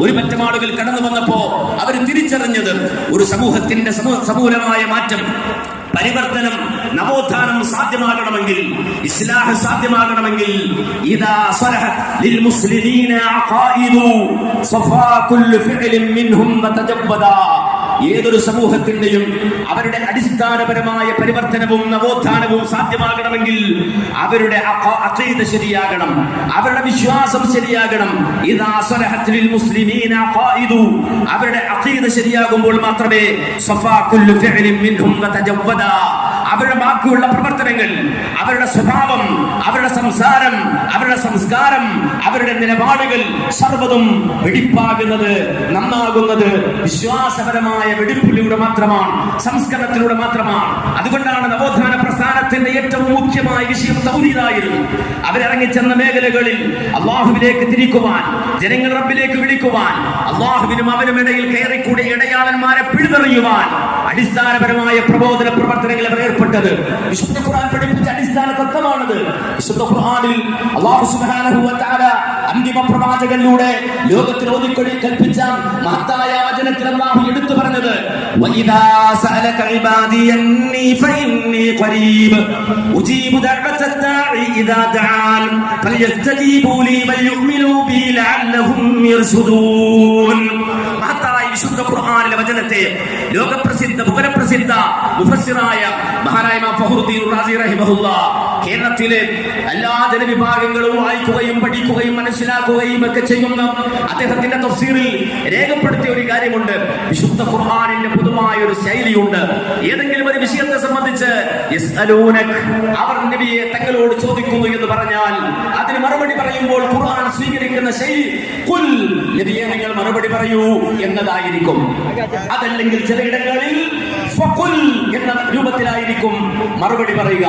ഒരു പറ്റം ആളുകൾ കടന്നു വന്നപ്പോ അവർ തിരിച്ചറിഞ്ഞത് ഒരു സമൂഹത്തിന്റെ സമൂലമായ മാറ്റം പരിവർത്തനം നവോത്ഥാനം സാധ്യമാകണമെങ്കിൽ ഇസ്ലാഹ് സാധ്യമാകണമെങ്കിൽ ഇതാ ലിൽ മുസ്ലിമീന അഖായിദു ഏതൊരു സമൂഹത്തിന്റെയും അവരുടെ അടിസ്ഥാനപരമായ പരിവർത്തനവും നവോത്ഥാനവും സാധ്യമാകണമെങ്കിൽ അവരുടെ അഖ- അഖീദ ശരിയാകണം അവരുടെ വിശ്വാസം ശരിയാകണം. മുസ്ലിമീന അവരുടെ അഖീദ ശരിയാകുമ്പോൾ മാത്രമേ അവരുടെ ബാക്കിയുള്ള പ്രവർത്തനങ്ങൾ അവരുടെ സ്വഭാവം അവരുടെ സംസാരം അവരുടെ സംസ്കാരം അവരുടെ നിലപാടുകൾ സർവതും വെടിപ്പാകുന്നത് നന്നാകുന്നത് വിശ്വാസപരമായ വെടിപ്പിലൂടെ മാത്രമാണ് സംസ്കരണത്തിലൂടെ മാത്രമാണ്. അതുകൊണ്ടാണ് നവോത്ഥാന പ്രസ്ഥാനത്തിന്റെ ഏറ്റവും മുഖ്യമായ വിഷയം തൗഹീദായിരുന്നു. അവരിറങ്ങിച്ചെന്ന മേഖലകളിൽ അള്ളാഹുവിലേക്ക് തിരിക്കുവാൻ ജനങ്ങൾ റബ്ബിലേക്ക് വിളിക്കുവാൻ അള്ളാഹുവിനും അവനും ഇടയിൽ കയറിക്കൂടി ഇടയാളന്മാരെ പിഴുതെറിയുവാൻ അടിസ്ഥാനപരമായ പ്രബോധന പ്രവർത്തനങ്ങൾ അവർ ഏർപ്പെട്ടത്. വിശുദ്ധ ഖുർആൻ പഠിപ്പിച്ച അടിസ്ഥാന തത്വമാണത്. വിശുദ്ധ ഖുർആനിൽ അല്ലാഹു സുബ്ഹാനഹു വ തആല അന്തിമ പ്രവാചകനിലൂടെ ലോകത്തിൽ ഓതിക്കൊടി കൽപ്പിച്ച മഹത്തായ വചനത്തിൽ അല്ലാഹു എടുത്തു പറഞ്ഞത് വഇദാ സഅലക ഇബാദി അന്നി ഫഇന്നി ഖരീബ് ഉജീബു ദാഇ ഇദാ ദആൻ ഫലിയസ്തജീബൂ ലി വൽയുഅ്മിനൂ ബി യർശുദൂൻ. മഹത്തായ വിശുദ്ധ ഖുർആനിലെ വചനത്തെ ലോകപ്രസിദ്ധ ഭുവനപ്രസിദ്ധ മുഫസ്സിറായ മഹാനായ ഇമാം ഫഖറുദ്ദീൻ റാസി റഹിമഹുല്ല കേരളത്തിലെ എല്ലാ ജനവിഭാഗങ്ങളും വായിക്കുകയും പഠിക്കുകയും മനസ്സിലാക്കുകയും ഒക്കെ ചെയ്യുന്ന അദ്ദേഹത്തിന്റെ തഫ്സീറിൽ രേഖപ്പെടുത്തിയ ഒരു കാര്യമുണ്ട്. വിശുദ്ധ ഖുർആനിന്റെ പൊതുവായ ഒരു ശൈലിയുണ്ട്. ഏതെങ്കിലും ഒരു വിഷയത്തെ സംബന്ധിച്ച് അവർ നബിയെ തങ്ങളോട് ചോദിക്കുന്നു എന്ന് പറഞ്ഞാൽ അതിന് മറുപടി പറയുമ്പോൾ സ്വീകരിക്കുന്ന ശൈലി. കുൽ നബിയെ നിങ്ങൾ മറുപടി പറയൂ എന്നതായിരിക്കും. അതല്ലെങ്കിൽ ചിലയിടങ്ങളിൽ എന്ന രൂപത്തിലായിരിക്കും മറുപടി പറയുക.